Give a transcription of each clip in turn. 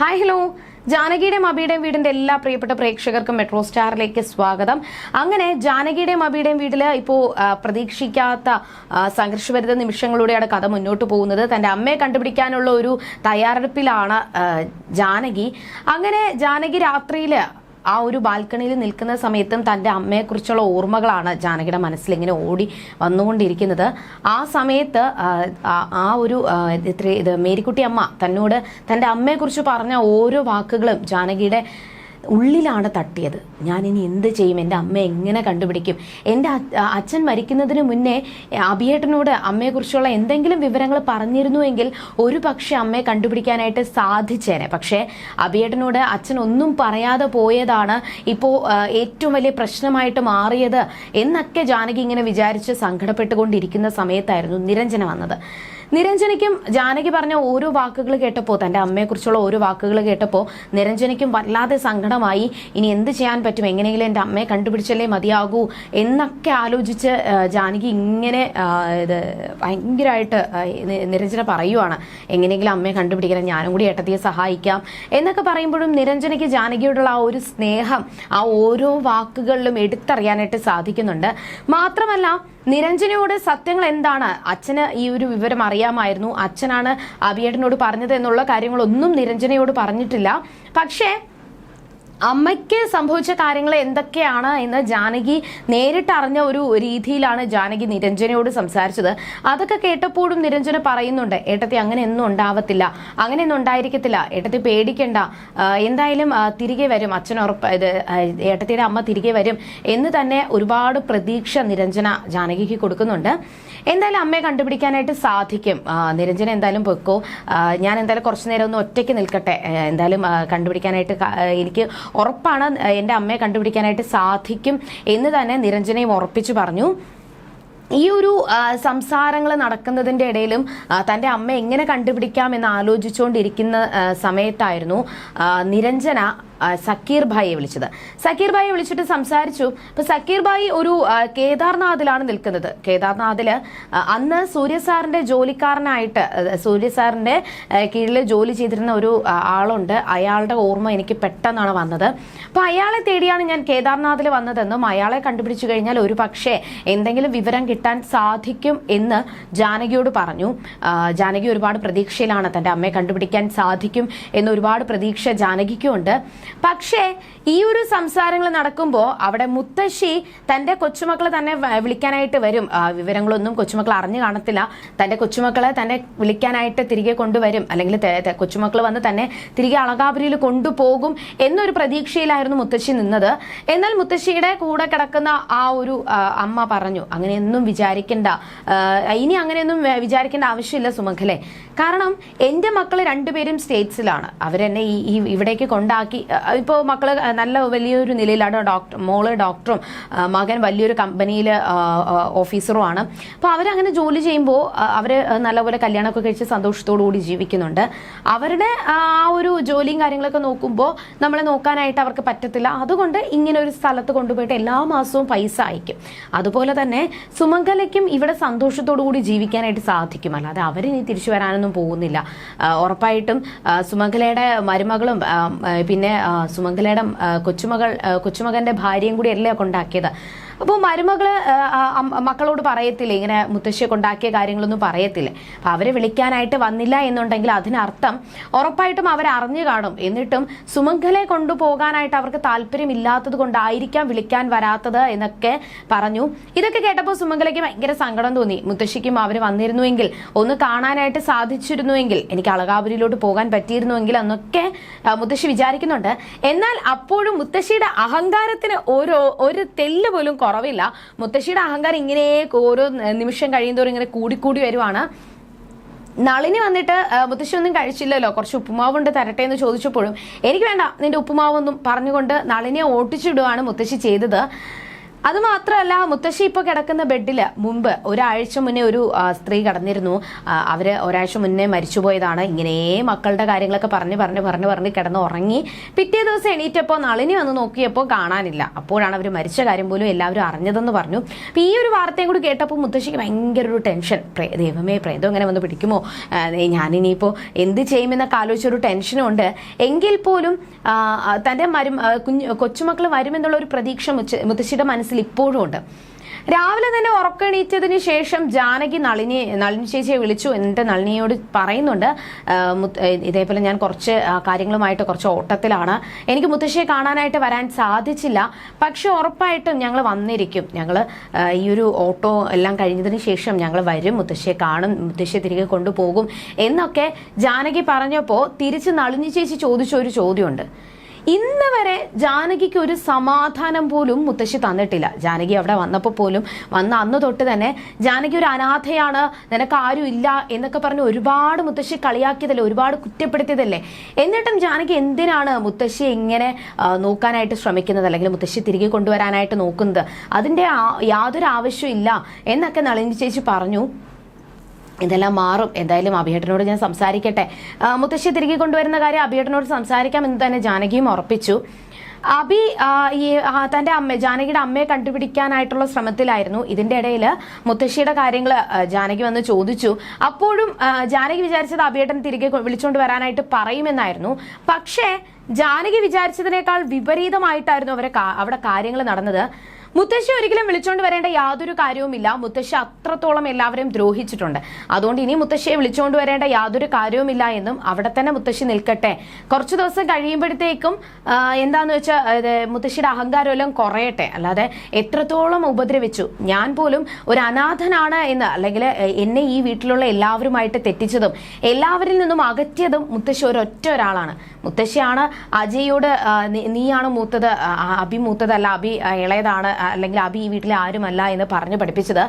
Hi hello ജാനകിയുടെയും അബിയുടെയും വീടിന്റെ എല്ലാ പ്രിയപ്പെട്ട പ്രേക്ഷകർക്കും മെട്രോ സ്റ്റാറിലേക്ക് സ്വാഗതം. അങ്ങനെ ജാനകിയുടെയും അബിയുടെയും വീട്ടിൽ ഇപ്പോ പ്രതീക്ഷിക്കാത്ത സംഘർഷഭരിത നിമിഷങ്ങളിലൂടെയാണ് കഥ മുന്നോട്ട് പോകുന്നത്. തന്റെ അമ്മയെ കണ്ടുപിടിക്കാനുള്ള ഒരു തയ്യാറെടുപ്പിലാണ് ജാനകി. അങ്ങനെ ജാനകി രാത്രിയിൽ ആ ഒരു ബാൽക്കണിയിൽ നിൽക്കുന്ന സമയത്തും തന്റെ അമ്മയെക്കുറിച്ചുള്ള ഓർമ്മകളാണ് ജാനകിയുടെ മനസ്സിൽ ഇങ്ങനെ ഓടി വന്നുകൊണ്ടിരിക്കുന്നത്. ആ സമയത്ത് ആ, ഒരു ഇത് മേരിക്കുട്ടി അമ്മ തന്നോട് തന്റെ അമ്മയെക്കുറിച്ച് പറഞ്ഞ ഓരോ വാക്കുകളും ജാനകിയുടെ ഉള്ളിലാണ് തട്ടിയത്. ഞാൻ ഇനി എന്ത് ചെയ്യും? എന്റെ അമ്മ എങ്ങനെ കണ്ടുപിടിക്കും? എന്റെ അച്ഛൻ മരിക്കുന്നതിന് മുന്നേ അഭിയേട്ടനോട് അമ്മയെക്കുറിച്ചുള്ള എന്തെങ്കിലും വിവരങ്ങൾ പറഞ്ഞിരുന്നുവെങ്കിൽ ഒരു പക്ഷേ അമ്മയെ കണ്ടുപിടിക്കാനായിട്ട് സാധിച്ചേനെ. പക്ഷേ അഭിയേട്ടനോട് അച്ഛൻ ഒന്നും പറയാതെ പോയതാണ് ഇപ്പോൾ ഏറ്റവും വലിയ പ്രശ്നമായിട്ട് മാറിയത് എന്നൊക്കെ ജാനകി ഇങ്ങനെ വിചാരിച്ച് സങ്കടപ്പെട്ടുകൊണ്ടിരിക്കുന്ന സമയത്തായിരുന്നു നിരഞ്ജന വന്നത്. നിരഞ്ജനയ്ക്കും ജാനകി പറഞ്ഞ ഓരോ വാക്കുകൾ കേട്ടപ്പോൾ തന്റെ അമ്മയെക്കുറിച്ചുള്ള ഓരോ വാക്കുകൾ കേട്ടപ്പോൾ നിരഞ്ജനയ്ക്കും വല്ലാതെ സങ്കടമായി. ഇനി എന്ത് ചെയ്യാൻ പറ്റും? എങ്ങനെയെങ്കിലും എന്റെ അമ്മയെ കണ്ടുപിടിച്ചല്ലേ മതിയാകൂ? എന്നൊക്കെ ആലോചിച്ച് ജാനകി ഇങ്ങനെ ഇത് ഭയങ്കരമായിട്ട് നിരഞ്ജന പറയുവാണ്. എങ്ങനെയെങ്കിലും അമ്മയെ കണ്ടുപിടിക്കണം ഞാനും കൂടി ഏട്ടത്തിയെ സഹായിക്കാം എന്നൊക്കെ പറയുമ്പോഴും നിരഞ്ജനയ്ക്ക് ജാനകിയോടുള്ള ആ ഒരു സ്നേഹം ആ ഓരോ വാക്കുകളിലും എടുത്തറിയാനായിട്ട് സാധിക്കുന്നുണ്ട്. മാത്രമല്ല നിരഞ്ജനയോട് സത്യങ്ങൾ എന്താണ്? അച്ഛന് ഈ ഒരു വിവരം അറിയാമായിരുന്നു. അച്ഛനാണ് അഭിയേട്ടനോട് പറഞ്ഞത് എന്നുള്ള കാര്യങ്ങളൊന്നും നിരഞ്ജനയോട് പറഞ്ഞിട്ടില്ല. പക്ഷേ അമ്മയ്ക്ക് സംഭവിച്ച കാര്യങ്ങൾ എന്തൊക്കെയാണ് എന്ന് ജാനകി നേരിട്ട് അറിഞ്ഞ ഒരു രീതിയിലാണ് ജാനകി നിരഞ്ജനയോട് സംസാരിച്ചത്. അതൊക്കെ കേട്ടപ്പോഴും നിരഞ്ജന പറയുന്നുണ്ട് ഏട്ടത്തി അങ്ങനെ ഒന്നും ഉണ്ടാവത്തില്ല. അങ്ങനെയൊന്നും ഉണ്ടായിരിക്കത്തില്ല. ഏട്ടത്തി പേടിക്കണ്ട. എന്തായാലും തിരികെ വരും. അച്ഛൻ ഉറപ്പ് ഇത് ഏട്ടത്തിയുടെ അമ്മ തിരികെ വരും. എന്ന് തന്നെ ഒരുപാട് പ്രതീക്ഷ നിരഞ്ജന ജാനകിക്ക് കൊടുക്കുന്നുണ്ട്. എന്തായാലും അമ്മയെ കണ്ടുപിടിക്കാനായിട്ട് സാധിക്കും. നിരഞ്ജന എന്തായാലും പൊക്കോ ഞാൻ എന്തായാലും കുറച്ചു നേരം ഒന്ന് ഒറ്റയ്ക്ക് നിൽക്കട്ടെ. എന്തായാലും കണ്ടുപിടിക്കാനായിട്ട് എനിക്ക് ഉറപ്പാണ് എന്റെ അമ്മയെ കണ്ടുപിടിക്കാനായിട്ട് സാധിക്കും എന്ന് തന്നെ നിരഞ്ജനയും ഉറപ്പിച്ചു പറഞ്ഞു. ഈ ഒരു സംസാരങ്ങൾ നടക്കുന്നതിന്റെ ഇടയിലും തന്റെ അമ്മ എങ്ങനെ കണ്ടുപിടിക്കാം എന്ന് ആലോചിച്ചുകൊണ്ടിരിക്കുന്ന സമയത്തായിരുന്നു നിരഞ്ജന സക്കീർ ഭായിയെ വിളിച്ചത്. സക്കീർ ഭായിയെ വിളിച്ചിട്ട് സംസാരിച്ചു. അപ്പൊ സക്കീർ ഭായി ഒരു കേദാർനാഥിലാണ് നിൽക്കുന്നത്. കേദാർനാഥിൽ അന്ന് സൂര്യ സാറിന്റെ ജോലിക്കാരനായിട്ട് സൂര്യ സാറിന്റെ കീഴിൽ ജോലി ചെയ്തിരുന്ന ഒരു ആളുണ്ട്. അയാളുടെ ഓർമ്മ എനിക്ക് പെട്ടെന്നാണ് വന്നത്. അപ്പൊ അയാളെ തേടിയാണ് ഞാൻ കേദാർനാഥിൽ വന്നതെന്നും അയാളെ കണ്ടുപിടിച്ചു കഴിഞ്ഞാൽ ഒരു പക്ഷേ എന്തെങ്കിലും വിവരം കിട്ടാൻ സാധിക്കും എന്ന് ജാനകിയോട് പറഞ്ഞു. ജാനകി ഒരുപാട് പ്രതീക്ഷയിലാണ് തന്റെ അമ്മയെ കണ്ടുപിടിക്കാൻ സാധിക്കും എന്ന് ഒരുപാട് പ്രതീക്ഷ ജാനകിക്കുമുണ്ട് പക്ഷേ ഈ ഒരു സംസാരങ്ങൾ നടക്കുമ്പോൾ അവിടെ മുത്തശ്ശി തന്റെ കൊച്ചുമക്കളെ തന്നെ വിളിക്കാനായിട്ട് വരും. വിവരങ്ങളൊന്നും കൊച്ചുമക്കൾ അറിഞ്ഞു കാണത്തില്ല. തന്റെ കൊച്ചുമക്കളെ തന്നെ വിളിക്കാനായിട്ട് തിരികെ കൊണ്ടുവരും. അല്ലെങ്കിൽ കൊച്ചുമക്കൾ വന്ന് തന്നെ തിരികെ അളകാപുരിയിൽ കൊണ്ടുപോകും എന്നൊരു പ്രതീക്ഷയിലായിരുന്നു മുത്തശ്ശി നിന്നത്. എന്നാൽ മുത്തശ്ശിയുടെ കൂടെ കിടക്കുന്ന ആ ഒരു അമ്മ പറഞ്ഞു അങ്ങനെയൊന്നും വിചാരിക്കേണ്ട. ഇനി അങ്ങനെയൊന്നും വിചാരിക്കേണ്ട ആവശ്യമില്ല സുമഖലെ കാരണം എന്റെ മക്കൾ രണ്ടുപേരും സ്റ്റേറ്റ്സിലാണ്. അവരെന്നെ ഈ ഇവിടേക്ക് കൊണ്ടാക്കി ഇപ്പോൾ മക്കൾ നല്ല വലിയൊരു നിലയിലാണ് ഡോക്ടർ മോൾ ഡോക്ടറും മകൻ വലിയൊരു കമ്പനിയിൽ ഓഫീസറുമാണ്. അപ്പോൾ അവരങ്ങനെ ജോലി ചെയ്യുമ്പോൾ അവർ നല്ലപോലെ കല്യാണമൊക്കെ കഴിച്ച് സന്തോഷത്തോടു കൂടി ജീവിക്കുന്നുണ്ട്. അവരുടെ ആ ഒരു ജോലിയും കാര്യങ്ങളൊക്കെ നോക്കുമ്പോൾ നമ്മളെ നോക്കാനായിട്ട് അവർക്ക് പറ്റത്തില്ല. അതുകൊണ്ട് ഇങ്ങനെ ഒരു സ്ഥലത്ത് കൊണ്ടുപോയിട്ട് എല്ലാ മാസവും പൈസ അയക്കും. അതുപോലെ തന്നെ സുമംഗലയ്ക്കും ഇവിടെ സന്തോഷത്തോടു കൂടി ജീവിക്കാനായിട്ട് സാധിക്കും. അല്ലാതെ അവരിനി തിരിച്ചു വരാനൊന്നും പോകുന്നില്ല. ഉറപ്പായിട്ടും സുമംഗലയുടെ മരുമകളും പിന്നെ സുമംഗലയുടെ കൊച്ചുമകൾ കൊച്ചുമകന്റെ ഭാര്യയും കൂടി അല്ലേ കൊണ്ടാക്കിയത്? അപ്പോൾ മരുമകൾ മക്കളോട് പറയത്തില്ല? ഇങ്ങനെ മുത്തശ്ശിയെ കൊണ്ടാക്കിയ കാര്യങ്ങളൊന്നും പറയത്തില്ല? അപ്പൊ അവരെ വിളിക്കാനായിട്ട് വന്നില്ല എന്നുണ്ടെങ്കിൽ അതിനർത്ഥം ഉറപ്പായിട്ടും അവർ അറിഞ്ഞു കാണും. എന്നിട്ടും സുമംഗലെ കൊണ്ടുപോകാനായിട്ട് അവർക്ക് താല്പര്യമില്ലാത്തത് കൊണ്ടായിരിക്കാം വിളിക്കാൻ വരാത്തത് എന്നൊക്കെ പറഞ്ഞു. ഇതൊക്കെ കേട്ടപ്പോൾ സുമംഗലയ്ക്ക് ഭയങ്കര സങ്കടം തോന്നി. മുത്തശ്ശിക്കും അവർ വന്നിരുന്നുവെങ്കിൽ ഒന്ന് കാണാനായിട്ട് സാധിച്ചിരുന്നുവെങ്കിൽ എനിക്ക് അളകാപുരിയിലോട്ട് പോകാൻ പറ്റിയിരുന്നുവെങ്കിൽ എന്നൊക്കെ മുത്തശ്ശി വിചാരിക്കുന്നുണ്ട്. എന്നാൽ അപ്പോഴും മുത്തശ്ശിയുടെ അഹങ്കാരത്തിന് ഓരോ ഒരു തെല്ല് പോലും കുറവില്ല. മുത്തശ്ശിയുടെ അഹങ്കാരം ഇങ്ങനെ ഓരോ നിമിഷം കഴിയുന്നതോറും ഇങ്ങനെ കൂടിക്കൂടി വരുവാണ്. നളിനി വന്നിട്ട് മുത്തശ്ശി ഒന്നും കഴിച്ചില്ലല്ലോ. കുറച്ച് ഉപ്പുമാവുണ്ട് തരട്ടെ എന്ന് ചോദിച്ചപ്പോഴും എനിക്ക് വേണ്ട നിന്റെ ഉപ്പുമാവൊന്നും പറഞ്ഞുകൊണ്ട് നളിനിയെ ഓട്ടിച്ചിടുവാണ് മുത്തശ്ശി ചെയ്തത്. അത് മാത്രമല്ല മുത്തശ്ശി ഇപ്പോൾ കിടക്കുന്ന ബെഡിൽ മുമ്പ് ഒരാഴ്ച മുന്നേ ഒരു സ്ത്രീ കടന്നിരുന്നു. അവർ ഒരാഴ്ച മുന്നേ മരിച്ചുപോയതാണ്. ഇങ്ങനെ മക്കളുടെ കാര്യങ്ങളൊക്കെ പറഞ്ഞ് പറഞ്ഞ് പറഞ്ഞ് പറഞ്ഞ് കിടന്ന് ഉറങ്ങി. പിറ്റേ ദിവസം എണീറ്റപ്പോൾ നളിനി വന്ന് നോക്കിയപ്പോൾ കാണാനില്ല. അപ്പോഴാണ് അവർ മരിച്ച കാര്യം പോലും എല്ലാവരും അറിഞ്ഞതെന്ന് പറഞ്ഞു. അപ്പം ഈ ഒരു വാർത്തയും കൂടി കേട്ടപ്പോൾ മുത്തശ്ശിക്ക് ഭയങ്കര ഒരു ടെൻഷൻ. ദൈവമേ പ്രേതം ഇങ്ങനെ വന്ന് പിടിക്കുമോ? ഞാനിനിയിപ്പോ എന്ത് ചെയ്യുമെന്നൊക്കെ ആലോചിച്ചൊരു ടെൻഷനുണ്ട്. എങ്കിൽ പോലും തന്റെ മരും കുഞ്ഞു കൊച്ചുമക്കൾ വരുമെന്നുള്ള ഒരു പ്രതീക്ഷ മുത്തശ്ശിയുടെ മനസ്സിൽ ഇപ്പോഴും ഉണ്ട്. രാവിലെ തന്നെ ഉറക്കണീറ്റതിന് ശേഷം ജാനകി നളിനി നളിനി ചേച്ചിയെ വിളിച്ചു എന്നിട്ട് നളിനിയോട് പറയുന്നുണ്ട് ഇതേപോലെ ഞാൻ കുറച്ച് കാര്യങ്ങളുമായിട്ട് കുറച്ച് ഓട്ടത്തിലാണ്. എനിക്ക് മുത്തശ്ശിയെ കാണാനായിട്ട് വരാൻ സാധിച്ചില്ല. പക്ഷെ ഉറപ്പായിട്ടും ഞങ്ങൾ വന്നിരിക്കും. ഞങ്ങൾ ഈ ഒരു ഓട്ടോ എല്ലാം കഴിഞ്ഞതിന് ശേഷം ഞങ്ങൾ വരും. മുത്തശ്ശിയെ കാണും മുത്തശ്ശിയെ തിരികെ കൊണ്ടുപോകും എന്നൊക്കെ ജാനകി പറഞ്ഞപ്പോൾ തിരിച്ച് നളിനി ചേച്ചി ചോദിച്ച ഒരു ചോദ്യമുണ്ട്. ഇന്ന് വരെ ജാനകിക്ക് ഒരു സമാധാനം പോലും മുത്തശ്ശി തന്നിട്ടില്ല. ജാനകി അവിടെ വന്നപ്പോൾ പോലും വന്ന അന്ന് തൊട്ട് തന്നെ ജാനകി ഒരു അനാഥയാണ് നിനക്ക് ആരും ഇല്ല എന്നൊക്കെ പറഞ്ഞ് ഒരുപാട് മുത്തശ്ശി കളിയാക്കിയതല്ലേ ഒരുപാട് കുറ്റപ്പെടുത്തിയതല്ലേ? എന്നിട്ടും ജാനകി എന്തിനാണ് മുത്തശ്ശി ഇങ്ങനെ നോക്കാനായിട്ട് ശ്രമിക്കുന്നത്? അല്ലെങ്കിൽ മുത്തശ്ശി തിരികെ കൊണ്ടുവരാനായിട്ട് നോക്കുന്നത്? അതിന്റെ യാതൊരു ആവശ്യവും ഇല്ല എന്നൊക്കെ നളിനി ചേച്ചി പറഞ്ഞു. ഇതെല്ലാം മാറും. എന്തായാലും അഭിയേട്ടനോട് ഞാൻ സംസാരിക്കട്ടെ. മുത്തശ്ശി തിരികെ കൊണ്ടുവരുന്ന കാര്യം അഭിയേട്ടനോട് സംസാരിക്കാമെന്ന് തന്നെ ജാനകിയും ഉറപ്പിച്ചു. അബി ഈ തന്റെ അമ്മ ജാനകിയുടെ അമ്മയെ കണ്ടുപിടിക്കാനായിട്ടുള്ള ശ്രമത്തിലായിരുന്നു. ഇതിന്റെ ഇടയിൽ മുത്തശ്ശിയുടെ കാര്യങ്ങൾ ജാനകി വന്ന് ചോദിച്ചു. അപ്പോഴും ജാനകി വിചാരിച്ചത് അഭിയേട്ടൻ തിരികെ വിളിച്ചുകൊണ്ട് വരാനായിട്ട് പറയുമെന്നായിരുന്നു. പക്ഷേ ജാനകി വിചാരിച്ചതിനേക്കാൾ വിപരീതമായിട്ടായിരുന്നു അവരെ അവിടെ കാര്യങ്ങൾ നടന്നത്. മുത്തശ്ശി ഒരിക്കലും വിളിച്ചോണ്ട് വരേണ്ട യാതൊരു കാര്യവുമില്ല. മുത്തശ്ശി അത്രത്തോളം എല്ലാവരും ദ്രോഹിച്ചിട്ടുണ്ട്. അതുകൊണ്ട് ഇനി മുത്തശ്ശിയെ വിളിച്ചോണ്ട് വരേണ്ട യാതൊരു കാര്യവുമില്ല എന്നും അവിടെ തന്നെ മുത്തശ്ശി നിൽക്കട്ടെ. കുറച്ചു ദിവസം കഴിയുമ്പോഴത്തേക്കും എന്താന്ന് വെച്ചാൽ മുത്തശ്ശിയുടെ അഹങ്കാരം എല്ലാം കുറയട്ടെ. അല്ലാതെ എത്രത്തോളം ഉപദ്രവിച്ചു. ഞാൻ പോലും ഒരു അനാഥനാണ് എന്ന് അല്ലെങ്കിൽ എന്നെ ഈ വീട്ടിലുള്ള എല്ലാവരുമായിട്ട് തെറ്റിച്ചതും എല്ലാവരിൽ നിന്നും അകറ്റിയതും മുത്തശ്ശി ഒരൊറ്റ ഒരാളാണ്. മുത്തശ്ശിയാണ് അജയോട് നീയാണ് മൂത്തത് അഭി മൂത്തതല്ല അഭി ഇളയതാണ് അല്ലെങ്കിൽ അഭി ഈ വീട്ടിലെ ആരുമല്ല എന്ന് പറഞ്ഞു പഠിപ്പിച്ചത്.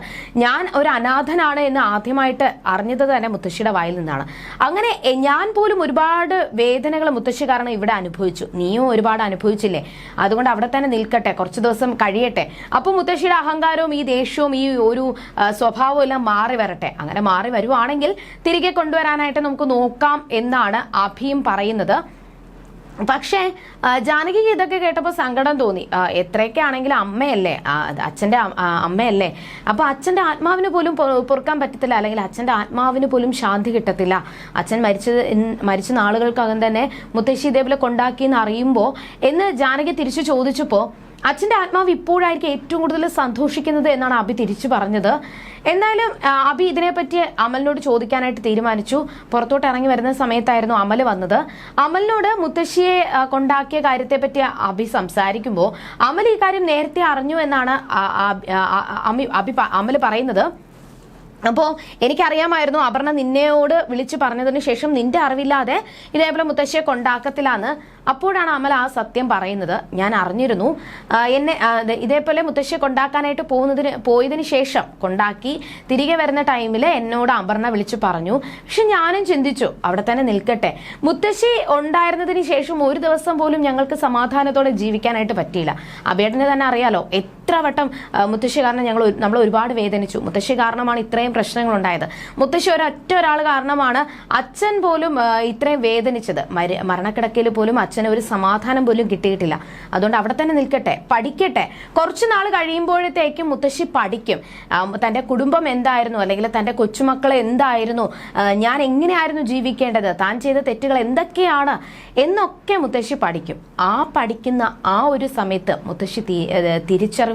ഞാൻ ഒരു അനാഥനാണ് എന്ന് ആദ്യമായിട്ട് അറിഞ്ഞത് തന്നെ മുത്തശ്ശിയുടെ വായിൽ നിന്നാണ്. അങ്ങനെ ഞാൻ പോലും ഒരുപാട് വേദനകൾ മുത്തശ്ശി കാരണം ഇവിടെ അനുഭവിച്ചു. നീയും ഒരുപാട് അനുഭവിച്ചില്ലേ? അതുകൊണ്ട് അവിടെ തന്നെ നിൽക്കട്ടെ കുറച്ച് ദിവസം കഴിയട്ടെ. അപ്പോൾ മുത്തശ്ശിയുടെ അഹങ്കാരവും ഈ ദേഷ്യവും ഈ ഒരു സ്വഭാവവും എല്ലാം മാറി വരട്ടെ. അങ്ങനെ മാറി വരുവാണെങ്കിൽ തിരികെ കൊണ്ടുവരാനായിട്ട് നമുക്ക് നോക്കാം എന്നാണ് അഭിയും പറയുന്നത്. പക്ഷേ ജാനകി ജാനകിക്ക് ഇതൊക്കെ കേട്ടപ്പോൾ സങ്കടം തോന്നി. എത്രയൊക്കെ ആണെങ്കിലും അമ്മയല്ലേ? അച്ഛന്റെ അമ്മയല്ലേ? അപ്പോൾ അച്ഛന്റെ ആത്മാവിന് പോലും പൊറുക്കാൻ പറ്റത്തില്ല. അല്ലെങ്കിൽ അച്ഛന്റെ ആത്മാവിന് പോലും ശാന്തി കിട്ടത്തില്ല. അച്ഛൻ മരിച്ചത് മരിച്ച നാളുകൾക്കകം തന്നെ മുത്തശ്ശി ഇതേപോലെ കൊണ്ടാക്കി എന്ന് അറിയുമ്പോൾ എന്ന് ജാനകി തിരിച്ചു ചോദിച്ചപ്പോൾ അച്ഛന്റെ ആത്മാവ് ഇപ്പോഴായിരിക്കും ഏറ്റവും കൂടുതൽ സന്തോഷിക്കുന്നത് എന്നാണ് അബി തിരിച്ചു പറഞ്ഞത് എന്തായാലും അബി ഇതിനെപ്പറ്റി അമലിനോട് ചോദിക്കാനായിട്ട് തീരുമാനിച്ചു പുറത്തോട്ട് ഇറങ്ങി വരുന്ന സമയത്തായിരുന്നു അമൽ വന്നത് അമലിനോട് മുത്തശ്ശിയെ കൊണ്ടാക്കിയ കാര്യത്തെപ്പറ്റി അബി സംസാരിക്കുമ്പോൾ അമൽ ഈ കാര്യം നേരത്തെ അറിഞ്ഞു എന്നാണ് അബി അമൽ പറയുന്നത് അപ്പോൾ എനിക്കറിയാമായിരുന്നു അപർണ നിന്നെയോട് വിളിച്ചു പറഞ്ഞതിന് ശേഷം നിന്റെ അറിവില്ലാതെ ഇതേപോലെ മുത്തശ്ശിയെ കൊണ്ടാക്കത്തിലാന്ന് അപ്പോഴാണ് അമൽ ആ സത്യം പറയുന്നത്. ഞാൻ അറിഞ്ഞിരുന്നു. എന്നെ ഇതേപോലെ മുത്തശ്ശിയെ കൊണ്ടാക്കാനായിട്ട് പോകുന്നതിന് പോയതിന് ശേഷം കൊണ്ടാക്കി തിരികെ വരുന്ന ടൈമിൽ എന്നോട് അപർണ വിളിച്ചു പറഞ്ഞു. പക്ഷെ ഞാനും ചിന്തിച്ചു അവിടെ തന്നെ നിൽക്കട്ടെ. മുത്തശ്ശി ഉണ്ടായിരുന്നതിന് ശേഷം ഒരു ദിവസം പോലും ഞങ്ങൾക്ക് സമാധാനത്തോടെ ജീവിക്കാനായിട്ട് പറ്റിയില്ല. അബേടനെ തന്നെ അറിയാലോ എത്ര വട്ടം മുത്തശ്ശി കാരണം ഞങ്ങൾ നമ്മൾ ഒരുപാട് വേദനിച്ചു. മുത്തശ്ശി കാരണമാണ് ഇത്രയും പ്രശ്നങ്ങൾ ഉണ്ടായത് മുത്തശ്ശി ഒരൊറ്റ ഒരാൾ കാരണമാണ് അച്ഛൻ പോലും ഇത്രയും വേദനിച്ചത്. മര- മരണക്കിടക്കയിൽ പോലും അച്ഛന് ഒരു സമാധാനം പോലും കിട്ടിയിട്ടില്ല. അതുകൊണ്ട് അവിടെ തന്നെ നിൽക്കട്ടെ പഠിക്കട്ടെ. കുറച്ച് നാൾ കഴിയുമ്പോഴത്തേക്കും മുത്തശ്ശി പഠിക്കും. തന്റെ കുടുംബം എന്തായിരുന്നു? അല്ലെങ്കിൽ തന്റെ കൊച്ചുമക്കൾ എന്തായിരുന്നു? ഞാൻ എങ്ങനെയായിരുന്നു ജീവിക്കേണ്ടത്? താൻ ചെയ്ത തെറ്റുകൾ എന്തൊക്കെയാണ്? എന്നൊക്കെ മുത്തശ്ശി പഠിക്കും. ആ പഠിക്കുന്ന ആ ഒരു സമയത്ത് മുത്തശ്ശി തി-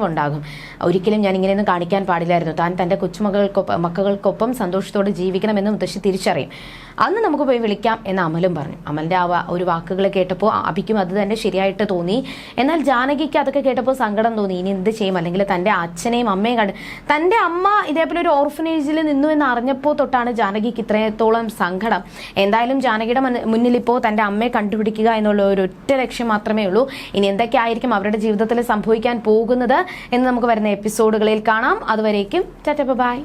ഏ, തിരിച്ചറിവുണ്ടാകും ഒരിക്കലും ഞാൻ ഇങ്ങനെയൊന്നും കാണിക്കാൻ പാടില്ലായിരുന്നു. താൻ തന്റെ കൊച്ചുമകൾക്കൊപ്പം മക്കൾക്കൊപ്പം സന്തോഷത്തോടെ ജീവിക്കണമെന്ന് മുത്തശ്ശി തിരിച്ചറിയും. അന്ന് നമുക്ക് പോയി വിളിക്കാം എന്ന് അമലും പറഞ്ഞു. അമലിന്റെ ആ ഒരു വാക്കുകൾ കേട്ടപ്പോൾ അഭിക്കും അത് തന്നെ ശരിയായിട്ട് തോന്നി. എന്നാൽ ജാനകിക്ക് അതൊക്കെ കേട്ടപ്പോൾ സങ്കടം തോന്നി. ഇനി എന്ത് ചെയ്യും? അല്ലെങ്കിൽ തന്റെ അച്ഛനെയും അമ്മയും കണ്ട് തന്റെ അമ്മ ഇതേപോലെ ഒരു ഓർഫനേജിൽ നിന്നു എന്ന് അറിഞ്ഞപ്പോൾ തൊട്ടാണ് ജാനകിക്ക് ഇത്രത്തോളം സങ്കടം. എന്തായാലും ജാനകിയുടെ മന- മുന്നിൽ ഇപ്പോൾ തന്റെ അമ്മയെ കണ്ടുപിടിക്കുക എന്നുള്ള ഒരു ഒറ്റ ലക്ഷ്യം മാത്രമേ ഉള്ളൂ. ഇനി എന്തൊക്കെയായിരിക്കും അവരുടെ ജീവിതത്തിൽ സംഭവിക്കാൻ പോകുന്നത്? എന്ന് നമുക്ക് വരുന്ന എപ്പിസോഡുകളിൽ കാണാം. അതുവരേക്കും ചാറ്റ ബൈ